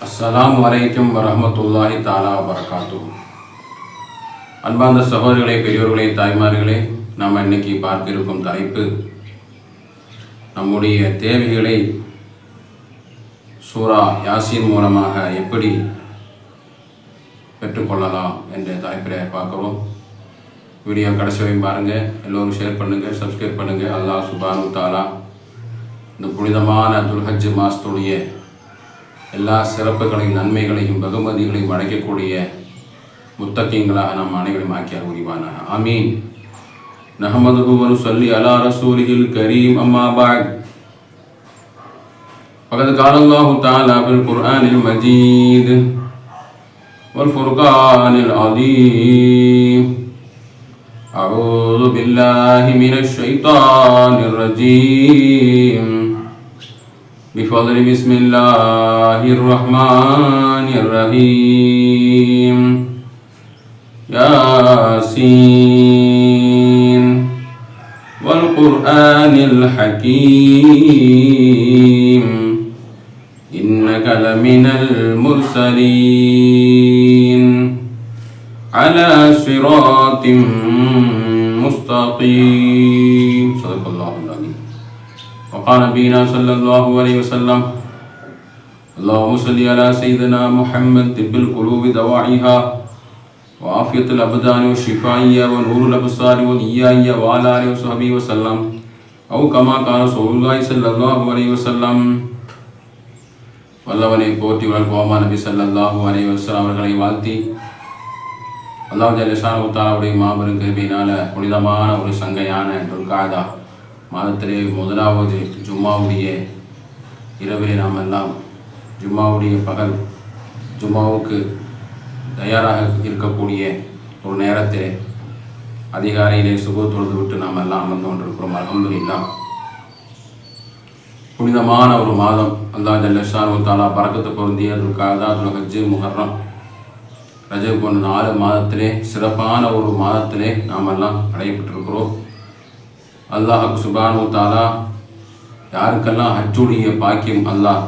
அஸ்லாம் வலைக்கம் வரமத்துல்லாஹி தாலா வரகாத்து அன்பார்ந்த சகோதரிகளே பெரியோர்களே தாய்மார்களே நாம் இன்னைக்கு பார்த்திருக்கும் தலைப்பு நம்முடைய தேவைகளை சூரா யாசின் மூலமாக எப்படி பெற்றுக்கொள்ளலாம் என்ற தலைப்பில் பார்க்குறோம். வீடியோ கடைசியும் பாருங்கள் எல்லோரும் ஷேர் பண்ணுங்கள் சப்ஸ்கிரைப் பண்ணுங்கள் அல்லாஹ் சுபானு தாலா இந்த புனிதமான துல்ஹஜ் மாசத்துடைய எல்லா சிறப்புகளையும் நன்மைகளையும் பகுமதிகளையும் அடைக்கக்கூடிய முத்தக்கியங்களாக நாம் அனைவரும் ஆக்கியார் உரிவானாக ஆமீன் நஹமதுஹு வனுசல்லி அலா ரசூலிஹில் கரீம் அம்மா பாக் فقد قال الله تعالى في القرآن المجيد والفرقان العظيم أعوذ بالله من الشيطان الرجيم بفضل بسم الله الرحمن الرحيم. ياسين. والقرآن الحكيم. إنك لمن المرسلين. على صراط مستقيم. صدق الله وقال نبينا صلى الله عليه وسلم اللهم صل على سيدنا محمد طب القلوب دواعيها وعافية الأبدان والشفائية ونور الأبصار والإيائية وعلى آله وصحبه وسلم أو كما قال رسول الله صلى الله عليه وسلم வல்லவனை போற்றி வளர்ப்போமா நபி ஸல்லல்லாஹு அலைஹி வஸல்லம் அவர்களை வாழ்த்தி அல்லாஹ் ஜல்லிஷானு தாலாவுடைய மாபெரும் கிருபையினால புனிதமான ஒரு சங்கையான துல்காதா மாதத்திலே முதலாவது ஜும்மாவுடைய இரவிலே நாம் எல்லாம் ஜும்மாவுடைய பகல் ஜும்மாவுக்கு தயாராக இருக்கக்கூடிய ஒரு நேரத்திலே அதிகாலையிலே சுப தொழுது விட்டு நாம் எல்லாம் அமர்ந்து கொண்டிருக்கிறோம். அல்ஹம்துலில்லாஹ் புனிதமான ஒரு மாதம். அல்லா ஜல்லஷானு தாலா பறக்கத்து பொருந்திய துல்காதா துல்ஹஜ்ஜு முஹர்ரம். ரஜ போன்ற நாலு மாதத்திலே சிறப்பான ஒரு மாதத்திலே நாம் எல்லாம் அடையப்பட்டிருக்கிறோம் அல்லாஹ் சுபானு தாலா யாருக்கெல்லாம் ஹஜ்ஜுடைய பாக்கியம் அல்லாஹ்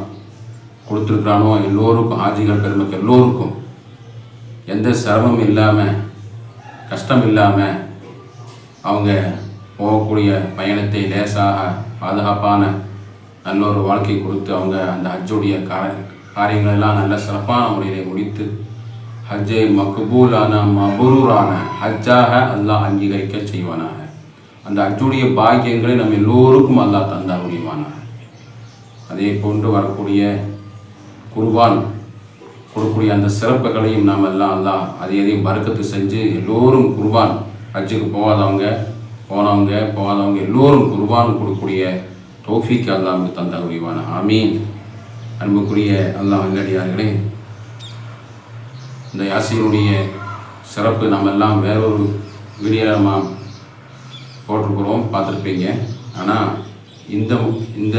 கொடுத்துருக்குறானோ எல்லோருக்கும் ஆஜிகள் பெருமக்கு எல்லோருக்கும் எந்த சிரமம் இல்லாமல் கஷ்டம் இல்லாமல் அவங்க போகக்கூடிய பயணத்தை லேசாக பாதுகாப்பான நல்ல ஒரு வாழ்க்கை கொடுத்து அவங்க அந்த ஹஜ்ஜுடைய கார காரியங்களெல்லாம் நல்ல சிறப்பான முறையிலே முடித்து ஹஜ்ஜை மக்பூலான மபரூரான ஹஜ்ஜாக அல்லாஹ் அங்கீகரிக்க செய்வானாக. அந்த ஹஜ்ஜுடைய பாக்கியங்களை நம்ம எல்லோருக்கும் அல்லா தந்தால் முடியுமானார் அதே போன்று வரக்கூடிய குருவான் கொடுக்கக்கூடிய அந்த சிறப்புகளையும் நாம் எல்லாம் அல்லாஹ் அதே அதையும் பறக்கத்து செஞ்சு எல்லோரும் குருவான் ஹஜ்ஜுக்கு போகாதவங்க போனவங்க போகாதவங்க எல்லோரும் குருவான் கொடுக்கக்கூடிய தோஃபிக்கு அல்லா நமக்கு தந்தால் முடியுமான ஆமீன். அன்புக்குரிய அல்லாஹ் வெங்கடியார்களே இந்த யாசினுடைய சிறப்பு நம்ம எல்லாம் வேறொரு வீடியோ நம்ம போட்டிருக்கிறோம் பார்த்துருப்பீங்க. ஆனால் இந்த இந்த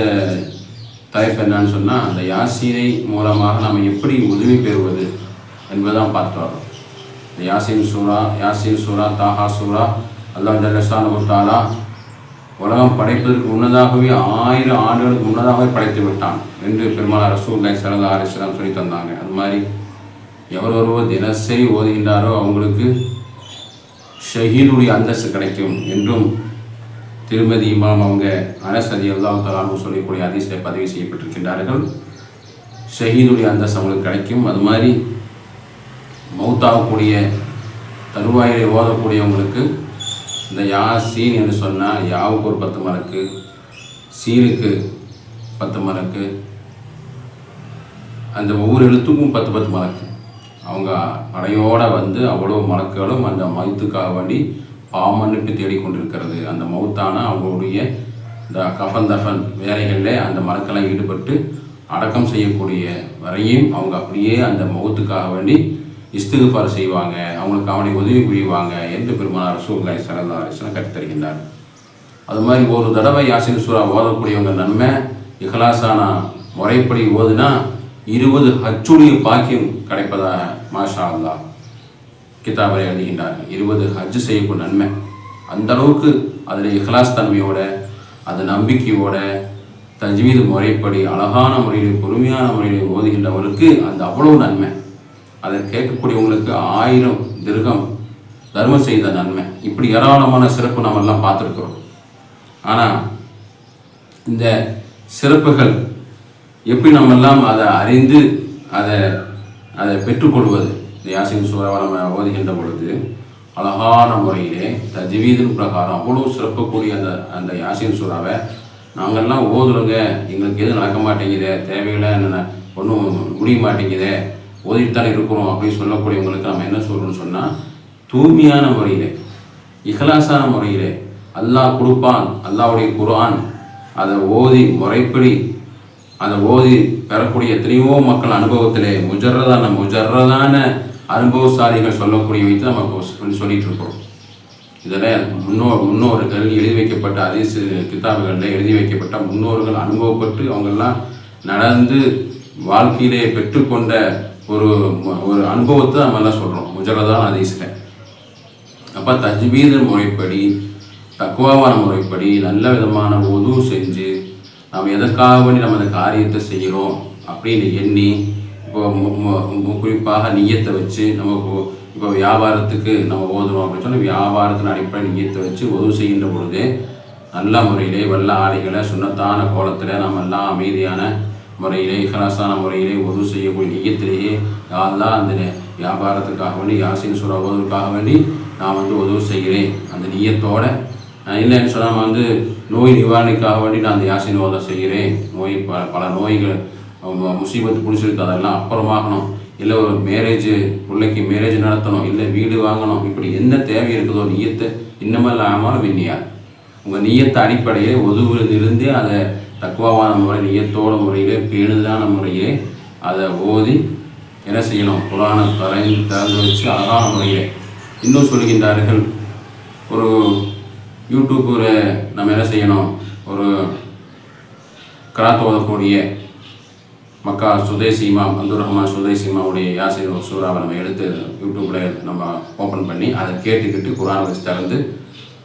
தலைப்பு என்னன்னு சொன்னால் அந்த யாசீனை மூலமாக நம்ம எப்படி உதவி பெறுவது என்பதான் பார்த்து வரோம் இந்த யாசின் சூரா யாசின் சூரா தாஹா சூரா அல்லாஹ் ஜல்லஷானு தாலா உலகம் படைப்பதற்கு முன்னதாகவே ஆயிரம் ஆண்டுகளுக்கு முன்னதாகவே படைத்து விட்டான் என்று பெருமாள் ரசூல்லாய் சிறந்த அலிஸ்லாம் சொல்லி தந்தாங்க. அது மாதிரி எவர் ஒருவர் தினசரி ஓதுகின்றாரோ அவங்களுக்கு ஷஹீதுடைய அந்தஸ்து கிடைக்கும் என்றும் திருமதி இமாம் அவங்க அனசதி அல்லாஹ் தலான்னு சொல்லக்கூடிய அதிசய பதிவு செய்யப்பட்டிருக்கின்றார்கள். ஷஹீதுடைய அந்தஸ்து அவங்களுக்கு கிடைக்கும். அது மாதிரி மௌத்தாகக்கூடிய தருவாயிலை ஓதக்கூடியவங்களுக்கு இந்த யா சீன் என்று சொன்னால் யாவுக்கு ஒரு பத்து மரக்கு சீனுக்கு பத்து மரக்கு அந்த ஒவ்வொரு எழுத்துக்கும் பத்து பத்து மரக்கு அவங்க படையோடு வந்து அவ்வளோ மலக்களும் அந்த மௌத்துக்காக வேண்டி பாமன்னுட்டு தேடிக்கொண்டிருக்கிறது. அந்த மவுத்தான அவங்களுடைய இந்த கஃபன் தஃபன் வேலைகளில் அந்த மலக்கெல்லாம் ஈடுபட்டு அடக்கம் செய்யக்கூடிய வரையும் அவங்க அப்படியே அந்த மௌத்துக்காக வேண்டி இஸ்திகுபார் செய்வாங்க. அவங்களுக்கு அவனை உதவி புரிவாங்க என்று பெருமானார் சூழ்நிலை சரதா அலிஸ்லாம் கற்றுத்தருகின்றார் அது மாதிரி ஒரு தடவை யாசின் சூரா ஓதக்கூடியவங்க நன்மை இஹ்லாஸான முறைப்படி ஓதுனா இருபது ஹச்சுடைய பாக்கியம் கிடைப்பதாக மாஷா அல்லா கிதாபரை எழுதுகின்றார்கள் இருபது ஹஜ் செய்யக்கூடிய நன்மை. அந்த அளவுக்கு அதில் இஹ்லாஸ் தன்மையோட அது நம்பிக்கையோட தஜ்வீது முறைப்படி அழகான முறையில் பொறுமையான முறையில் ஓதுகின்றவர்களுக்கு அந்த அவ்வளவு நன்மை. அதை கேட்கக்கூடியவங்களுக்கு ஆயிரம் திருகம் தர்மம் செய்த நன்மை. இப்படி ஏராளமான சிறப்பு நம்ம எல்லாம் பார்த்துருக்குறோம். ஆனால் இந்த சிறப்புகள் எப்படி நம்ம எல்லாம் அதை அறிந்து அதை அதை பெற்றுக்கொள்வது. இந்த யாசின் சூறாவை நம்ம ஓதுகின்ற பொழுது அழகான முறையிலே தஜ்வீதின் பிரகாரம் அவ்வளோ சிறப்புக்கூடிய அந்த அந்த யாசின் சூறாவை நாங்கள்லாம் ஓதுறோங்க எங்களுக்கு எதுவும் நடக்க மாட்டேங்குதே தேவையில்லை என்ன ஒன்றும் முடிய மாட்டேங்குதே ஓதிட்டுதான் இருக்கிறோம் அப்படின்னு சொல்லக்கூடியவங்களுக்கு நம்ம என்ன சொல்கிறோன்னு சொன்னால் தூய்மையான முறையிலே இகலாசான முறையிலே அல்லாஹ் கொடுப்பான் அல்லாவுடைய குரான் அதை ஓதி முறைப்படி அதை ஓதி பெறக்கூடிய எத்தனையோ மக்கள் அனுபவத்திலே முஜர்ரதான முஜர்ரதான அனுபவசாலிகள் சொல்லக்கூடிய வைத்து நம்ம சொல்லிட்டு இருக்கிறோம் இதில் முன்னோர் முன்னோர்கள் எழுதி வைக்கப்பட்ட அதிசு கிதாபுகளில் எழுதி வைக்கப்பட்ட முன்னோர்கள் அனுபவப்பட்டு அவங்கெல்லாம் நடந்து வாழ்க்கையிலே பெற்றுக்கொண்ட ஒரு ஒரு அனுபவத்தை நம்ம எல்லாம் சொல்கிறோம் முஜரதான அதிசில் அப்போ தஜ்வீது முறைப்படி தக்குவாவான முறைப்படி நல்ல விதமான உதவும் செஞ்சு நாம் எதற்காக வேண்டி நம்ம அந்த காரியத்தை செய்கிறோம் அப்படின்னு எண்ணி இப்போ குறிப்பாக நியத்தை வச்சு நம்ம இப்போ இப்போ வியாபாரத்துக்கு நம்ம ஓதுறோம் அப்படின்னு சொன்னால் வியாபாரத்தின் அடிப்படை நியத்தை வச்சு உதவு செய்கின்ற பொழுது நல்ல முறையிலே வல்ல ஆடைகளை சுண்ணத்தான கோலத்தில் நம்ம எல்லாம் அமைதியான முறையிலே இஹலாசான முறையிலே உதவு செய்யக்கூடிய நியத்திலேயே யாரெல்லாம் அந்த வியாபாரத்துக்காக வேண்டி யாசின் சுரா ஓதுவதற்காக வேண்டி நான் வந்து உதவு செய்கிறேன். அந்த நியத்தோட இல்லைன்னு சொன்னால் வந்து நோய் நிவாரணிக்காக வேண்டி நான் அந்த யாசின் ஓத செய்கிறேன். நோய் பல பல நோய்கள் முசீபத்து பிடிச்சிருக்கு அதெல்லாம் அப்புறமாகணும் இல்லை ஒரு மேரேஜ் பிள்ளைக்கு மேரேஜ் நடத்தணும் இல்லை வீடு வாங்கணும். இப்படி என்ன தேவை இருக்குதோ நீயத்தை இன்னமெல்லாம் விண்ணியா உங்கள் நீயத்தை அடிப்படையே ஒதுவில் இருந்து அதை தக்குவாவான முறை நீயத்தோட முறையிலே பேணுதான முறையிலே அதை ஓதி என்ன செய்யணும்? குரானை தரைந்து திறந்து வச்சு அழகான முறையிலே. இன்னும் சொல்கின்றார்கள் ஒரு யூடியூப்பில் நம்ம என்ன செய்யணும்? ஒரு கராத் ஓதக்கூடிய மக்கா சுதேசி இமாம் அப்துல் ரஹ்மான் சுதேசி இமாமுடைய ஒரு சூறாவை நம்ம எடுத்து யூடியூப்பில் நம்ம ஓப்பன் பண்ணி அதை கேட்டுக்கிட்டு குரான் வச்சு திறந்து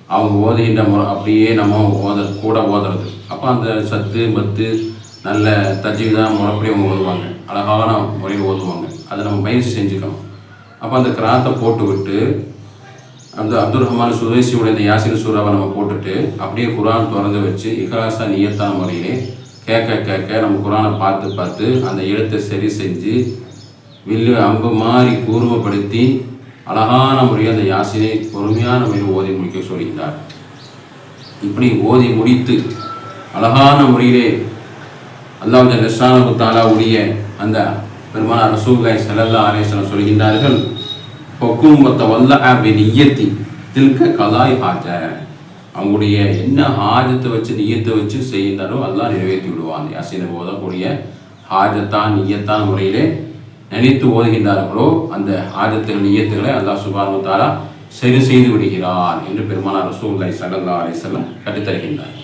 அவங்க ஓதுகின்ற முறை அப்படியே நம்ம ஓத கூட ஓதுறது. அப்போ அந்த சத்து மத்து நல்ல தஜீவிதான் முறைப்படி அவங்க ஓதுவாங்க. அழகான முறையில் ஓதுவாங்க. அதை நம்ம பயிற்சி செஞ்சுக்கணும். அப்போ அந்த கிராத்தை போட்டு விட்டு அந்த அப்துல் ரஹ்மான் சுதேசியோட இந்த யாசின் சூறாவை நம்ம போட்டுட்டு அப்படியே குரான் திறந்து வச்சு இஹலாசா நியத்தான முறையிலே கேட்க கேட்க நம்ம குரானை பார்த்து பார்த்து அந்த எழுத்தை சரி செஞ்சு வில்லு அம்பு மாறி கூர்மப்படுத்தி அழகான முறையில் அந்த யாசினை பொறுமையான முறையில் ஓதி முடிக்க சொல்கிறார் இப்படி ஓதி முடித்து அழகான முறையிலே அல்லாஹ் லெஸ்ஸானு உடைய அந்த பெருமான ரசூல்லாய் சல்லல்லா ஆலேசனம் சொல்கின்றார்கள் பொக்கும் மொத்த வல்ல ஆபி நியத்தி தில்க கலாய் ஹாஜ அவங்களுடைய என்ன ஹாஜத்தை வச்சு நியத்தை வச்சு செய்கிறாரோ எல்லாம் நிறைவேற்றி விடுவான் யாசினை ஓதக்கூடிய ஹாஜத்தான் நியத்தான் முறையிலே நினைத்து ஓதுகின்றார்களோ அந்த ஹாஜத்தில் நியத்துகளை அல்லாஹ் சுபானு தாரா சரி செய்து விடுகிறார் என்று பெருமானார் ரசூல்லாய் சல்லல்லா அலிசல்லாம் கற்றுத்தருகின்றார்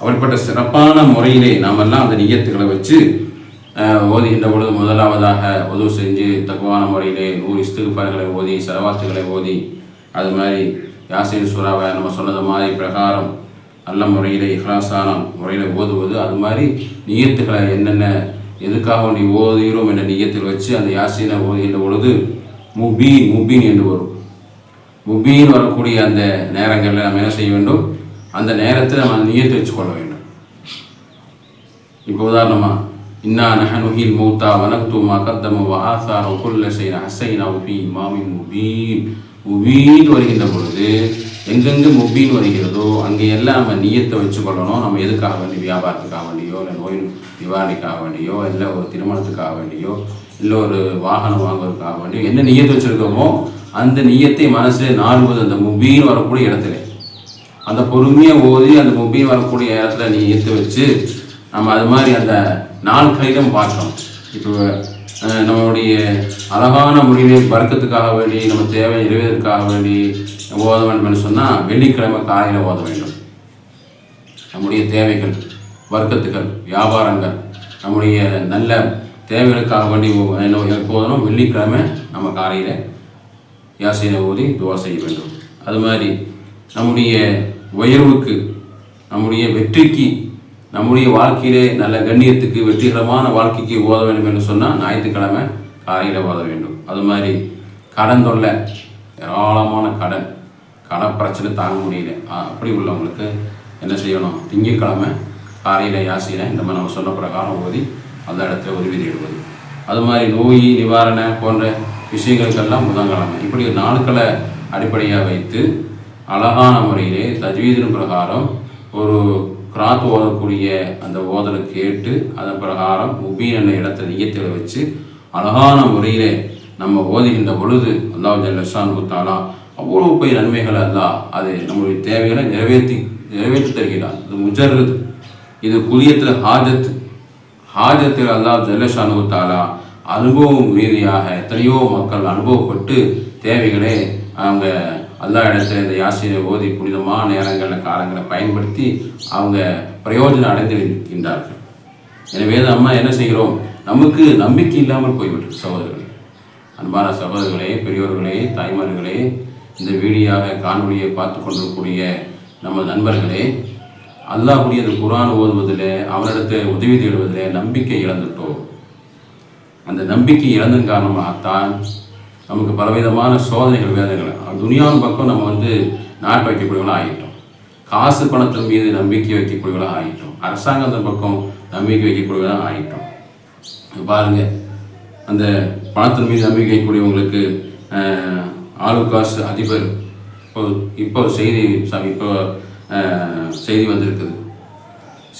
அப்படிப்பட்ட சிறப்பான முறையிலே நாமெல்லாம் அந்த நியத்துகளை வச்சு ஓதுகின்ற பொழுது முதலாவதாக உதவு செஞ்சு தக்குவான முறையிலே நூறு இஸ்திகுபார்களை ஓதி செலவாத்துகளை ஓதி அது மாதிரி யாசின் சூறாவை நம்ம சொன்னது மாதிரி பிரகாரம் நல்ல முறையில் இஹ்லாசான முறையில் ஓதுவது அது மாதிரி நியத்துக்களை என்னென்ன எதுக்காக நீ ஓதுகிறோம் என்ற நியத்தில் வச்சு அந்த யாசினை ஓதுகின்ற பொழுது முபீன் முபீன் என்று வரும். முபீன் வரக்கூடிய அந்த நேரங்களில் நம்ம என்ன செய்ய வேண்டும்? அந்த நேரத்தில் நம்ம நியத்தை வச்சுக்கொள்ள வேண்டும். இப்போ உதாரணமாக இன்னா நஹனுஹில் மௌத்தா வனக்து மா கத்தம வ ஆசார குல்ல ஷைன் ஹஸைனா ஃபீ இமாமின் முபீன் முபீன் வருகின்ற பொழுது எங்கெங்கு முபீன் வருகிறதோ அங்கே எல்லாம் நம்ம நியத்தை வச்சுக்கொள்ளணும் நம்ம எதுக்காக வேண்டி வியாபாரத்துக்காக வேண்டியோ இல்லை நோய் நிவாரணிக்காக வேண்டியோ இல்லை ஒரு திருமணத்துக்காக வேண்டியோ இல்லை ஒரு வாகனம் வாங்குவதற்காக வேண்டியோ என்ன நீயத்தை வச்சுருக்கோமோ அந்த நீயத்தை மனசில் நாடுவது அந்த முபீன் வரக்கூடிய இடத்துல. அந்த பொறுமையாக ஓதி அந்த முபீன் வரக்கூடிய இடத்துல நீ வச்சு நம்ம அது மாதிரி அந்த நாலு கடிதம் பார்க்குறோம் இப்போ நம்மளுடைய அழகான முடிவை வர்க்கத்துக்காக வேண்டி நம்ம தேவை நிறைவேறதுக்காக வேண்டி ஓத வேண்டும் சொன்னால் வெள்ளிக்கிழமை காலையில் ஓத வேண்டும். நம்முடைய தேவைகள் வர்க்கத்துகள் வியாபாரங்கள் நம்முடைய நல்ல தேவைகளுக்காக வேண்டி எப்போதும் வெள்ளிக்கிழமை நம்ம காலையில் யாசையை ஓதி துவா செய்ய வேண்டும். அது மாதிரி நம்முடைய உயர்வுக்கு நம்முடைய வெற்றிக்கு நம்முடைய வாழ்க்கையிலே நல்ல கண்ணியத்துக்கு வெற்றிகரமான வாழ்க்கைக்கு ஓத வேண்டும் என்று சொன்னால் ஞாயிற்றுக்கிழமை காலையில் ஓத வேண்டும். அது மாதிரி கடன் தொல்லை ஏராளமான கடன் கடன் பிரச்சனை தாங்க முடியல. அப்படி உள்ளவங்களுக்கு என்ன செய்யணும்? திங்கட்கிழமை காலையில் யாசையில் இந்த மாதிரி நம்ம சொன்ன பிரகாரம் ஓதி அந்த இடத்துல உதவி தேடுவது. அது மாதிரி நோய் நிவாரண போன்ற விஷயங்களுக்கெல்லாம் புதன்கிழமை. இப்படி நாட்களை அடிப்படையாக வைத்து அழகான முறையிலே தஜ்வீதின் பிரகாரம் ஒரு கிராத் ஓதக்கூடிய அந்த ஓதலை கேட்டு அதன் பிரகாரம் முபீன் என்ற இடத்துல வச்சு அழகான முறையிலே நம்ம ஓதுகின்ற பொழுது அல்லாஹ் ஜல்லஷான் குத்தாலா அவ்வளோ போய் நன்மைகள் அல்லாஹ் அது நம்முடைய தேவைகளை நிறைவேற்றி நிறைவேற்றி தருகிறான். இது முஜர்றது இது குதியத்தில் ஹாஜத் ஹாஜத்தில் அல்லாஹ் ஜல்லஷானு குத்தாலா அனுபவம் ரீதியாக எத்தனையோ மக்கள் அனுபவப்பட்டு தேவைகளை அவங்க அல்லா இடத்துல இந்த யாசினை ஓதி புனிதமான நேரங்களில் காலங்களை பயன்படுத்தி அவங்க பிரயோஜனம் அடைந்திருக்கின்றார்கள். எனவே நம்ம என்ன செய்கிறோம்? நமக்கு நம்பிக்கை இல்லாமல் போய்விட்டு சகோதரர்களே. அன்பான சகோதரர்களே பெரியோர்களே தாய்மார்களே இந்த வீடியோவை காணொலியை பார்த்து கொண்டிருக்கக்கூடிய நம்ம நண்பர்களே அல்லாஹுடைய அந்த குரான் ஓதுவதில் அவரிடத்தை உதவி தேடுவதில் நம்பிக்கை இழந்துட்டோம். அந்த நம்பிக்கை இழந்தன் காரணமாகத்தான் நமக்கு பலவிதமான சோதனைகள் வேதனைகள். துனியாவின் பக்கம் நம்ம வந்து நாட்டு வைக்கக்கூடியவங்களாக ஆகிட்டோம் காசு பணத்தின் மீது நம்பிக்கை வைக்கக்கூடியவங்களாக ஆகிட்டோம் அரசாங்கத்தின் பக்கம் நம்பிக்கை வைக்கக்கூடியவங்களாக ஆகிட்டோம் பாருங்கள் பாருங்க அந்த பணத்தின் மீது நம்பிக்கை வைக்கக்கூடியவங்களுக்கு ஆளுக்காசு அதிபர். இப்போ இப்போ செய்தி இப்போ செய்தி வந்திருக்குது.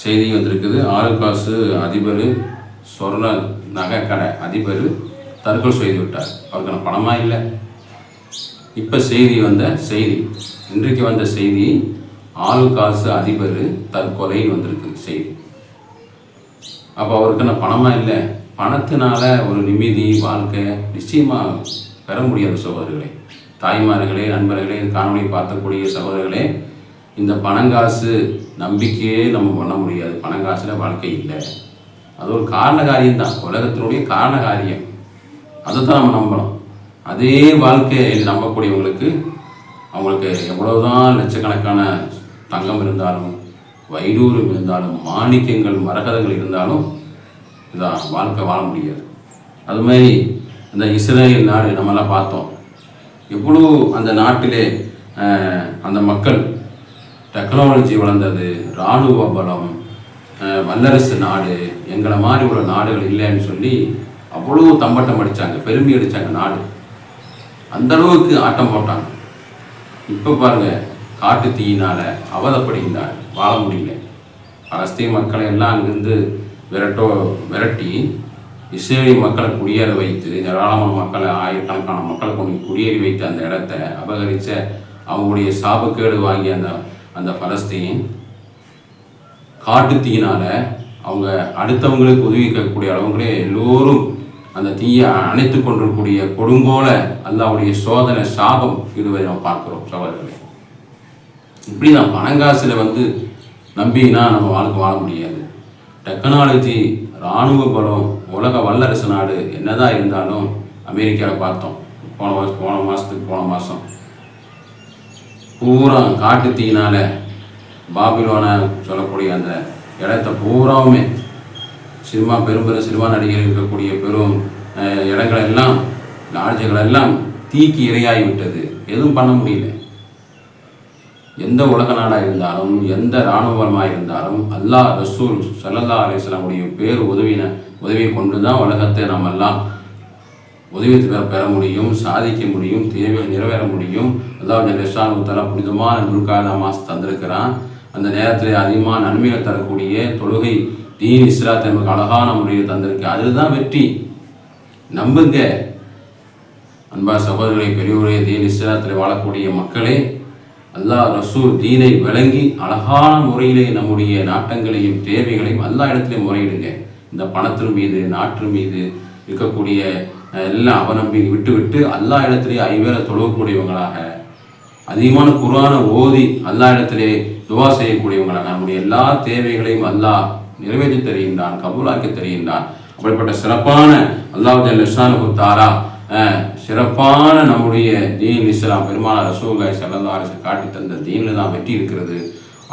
செய்தி வந்திருக்குது. ஆளுக்காசு அதிபர் சொர்ண நகைக்கடை அதிபர் தற்கொலை செய்து விட்டார் அவருக்கான பணமாக இல்லை? இப்போ செய்தி வந்த செய்தி இன்றைக்கு வந்த செய்தி ஆலுகாசு அதிபர் தற்கொலைன்னு வந்திருக்கு செய்தி. அப்போ அவருக்கான பணமாக இல்லை? பணத்தினால ஒரு நிம்மதி வாழ்க்கை நிச்சயமாக பெற முடியாத சகோதரர்களே. தாய்மார்களே நண்பர்களே காணொலி பார்க்கக்கூடிய சகோதரர்களே இந்த பணங்காசு நம்பிக்கையே நம்ம பண்ண முடியாது. பணங்காசில் வாழ்க்கை இல்லை. அது ஒரு காரண காரியம் தான். உலகத்தினுடைய காரண காரியம் அதை தான் நம்ம நம்பணும். அதே வாழ்க்கையை நம்பக்கூடியவங்களுக்கு அவங்களுக்கு எவ்வளவுதான் லட்சக்கணக்கான தங்கம் இருந்தாலும் வைடூரம் இருந்தாலும் மாணிக்கங்கள் மரகதங்கள் இருந்தாலும் இதான் வாழ்க்கை வாழ முடியாது. அது மாதிரி இந்த இஸ்ரேல் நாடு நம்மெல்லாம் பார்த்தோம். எவ்வளோ அந்த நாட்டிலே அந்த மக்கள் டெக்னாலஜி வளர்ந்தது இராணுவ பலம் வல்லரசு நாடு எங்களை மாதிரி உள்ள நாடுகள் இல்லைன்னு சொல்லி அவ்வளோ தம்பட்டம் அடித்தாங்க பெருமை அடித்தாங்க நாடு. அந்த அளவுக்கு ஆட்டம் போட்டாங்க. இப்போ பாருங்கள் காட்டு தீயினால் அவதப்படுகின்றார் வாழ முடியல. பலஸ்தீன் மக்களை எல்லாம் அங்கிருந்து விரட்டோ விரட்டி இஸ்ரேலி மக்களை குடியேற வைத்து ஏராளமான மக்களை ஆயிரக்கணக்கான மக்களை கொண்டு குடியேறி வைத்த அந்த இடத்த அபகரித்த அவங்களுடைய சாபக்கேடு வாங்கிய அந்த அந்த பலஸ்தீன் காட்டு அவங்க அடுத்தவங்களுக்கு உதவி கேட்கக்கூடிய அளவுங்களே எல்லோரும் அந்த தீயை அணைத்து கொண்டிருக்கக்கூடிய கொடுங்கோல அல்லாவுடைய சோதனை சாபம் இதுவரை நம்ம பார்க்கிறோம் சகோதரர்களே. இப்படி நான் பணங்காசில் வந்து நம்பினா நம்ம வாழ்க்கை வாழ முடியாது. டெக்னாலஜி இராணுவ பலம் உலக வல்லரசு நாடு என்னதான் இருந்தாலும் அமெரிக்காவில் பார்த்தோம். போன வருஷம் போன மாதத்துக்கு போன மாதம் பூரா காட்டு தீயினால் பாபிலோன சொல்லக்கூடிய அந்த இடத்த பூராவுமே சினிமா பெரும் பெரும் சினிமா நடிகர்கள் இருக்கக்கூடிய பெரும் இடங்களெல்லாம் இடங்கள் எல்லாம் லாட்ஜுகள் எல்லாம் தீக்கு இரையாகிவிட்டது. எதுவும் பண்ண முடியல. எந்த உலக நாடாக இருந்தாலும் எந்த இராணுவமாக இருந்தாலும் அல்லாஹ் ரசூல் சல்லல்லா அலிஸ்லாமுடைய பேர் உதவின உதவியை கொண்டு தான் உலகத்தை நம்ம எல்லாம் உதவி பெற முடியும் சாதிக்க முடியும் தேவையை நிறைவேற முடியும். அதாவது ரெஸ்டான் தலா புனிதமான துர்காத மாஸ் தந்திருக்கிறான். அந்த நேரத்தில் அதிகமாக நன்மைகள் தரக்கூடிய தொழுகை தீன் இஸ்லாத்தை நமக்கு அழகான முறையில் தந்திருக்கு. அதுதான் வெற்றி. நம்புங்க. அன்பா சகோதரர்களை பெரியவர்களே தீன் இஸ்லாத்தில் வாழக்கூடிய மக்களே அல்லாஹ் ரசூல் தீனை விளங்கி அழகான முறையிலே நம்முடைய நாட்டங்களையும் தேவைகளையும் எல்லா இடத்துலையும் முறையிடுங்க. இந்த பணத்தின் மீது நாட்டின் மீது இருக்கக்கூடிய எல்லாம் அவநம்பி விட்டு விட்டு எல்லா இடத்துலையும் ஐவேளை தொழக்கூடியவங்களாக அதிகமான குரானை ஓதி எல்லா இடத்திலே துவா செய்யக்கூடியவங்களாக நம்முடைய எல்லா தேவைகளையும் அல்லாஹ் நிறைவேற்றி தருகின்றான் கபூலாக்கி தருகின்றான். அப்படிப்பட்ட சிறப்பான அல்லாஹ் ஜல்லிஷானு தாரா சிறப்பான நம்முடைய தீன் இஸ்லாம் பெருமான ரசூல்லாய் சல்லா காட்டி தந்த தீனில் தான் வெற்றி இருக்கிறது.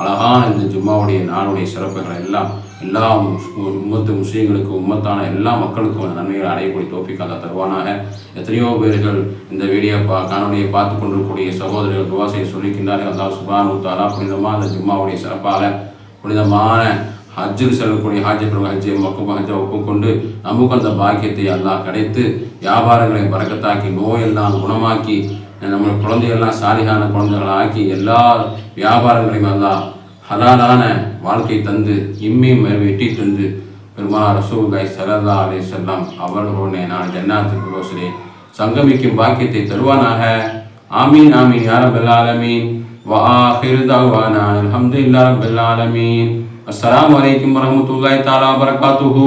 அழகான இந்த ஜும்மாவுடைய நாளுடைய சிறப்புகளை எல்லாம் எல்லா உம்மத்து முஸ்லீம்களுக்கு உம்மத்தான எல்லா மக்களுக்கும் அந்த நன்மைகளை அடையக்கூடிய தோப்பிக்கு அல்லா தருவானாக. எத்தனையோ பேர்கள் இந்த வீடியோ பா காணொலியை பார்த்து கொண்டிருக்கக்கூடிய சகோதரர்கள் துவாசையை சொல்லிக்கின்றார்கள். அல்லாஹ் சுபான் உத்தாலா புனிதமாக அந்த ஜும்மாவுடைய சிறப்பாக புனிதமான ஹஜ்ஜுக்கு செல்லக்கூடிய ஹாஜி பிரபு ஹஜ்ஜை மக்குப ஹஜ்ஜை ஒப்புக்கொண்டு நமக்கு அந்த பாக்கியத்தை எல்லாம் கிடைத்து வியாபாரங்களை பறக்கத்தாக்கி நோயெல்லாம் குணமாக்கி நம்ம குழந்தைகள்லாம் சாலிகான குழந்தைகளாக்கி எல்லா வியாபாரங்களையும் எல்லாம் ஹலாலான வாழ்க்கை தந்து இம்மையும் வெட்டி தந்து. பெருமாள் ரசூலாய் சரதா அலே செல்லாம் அவர்களுடைய நான் ஜன்னாத்திற்கு ரோசலே. சங்கமிக்கும் பாக்கியத்தை தருவானாக. ஆமீன் ஆமீன் யாரபெல்லாலமீன் வா ஹிருதாவு வா நான் ஆஹிருதாவான அலமதுல்லா பெல்லாலமீன் அஸ்லாம் வலைக்கம் வரமத்துல்லாய் தாலா வரகாத்துஹூ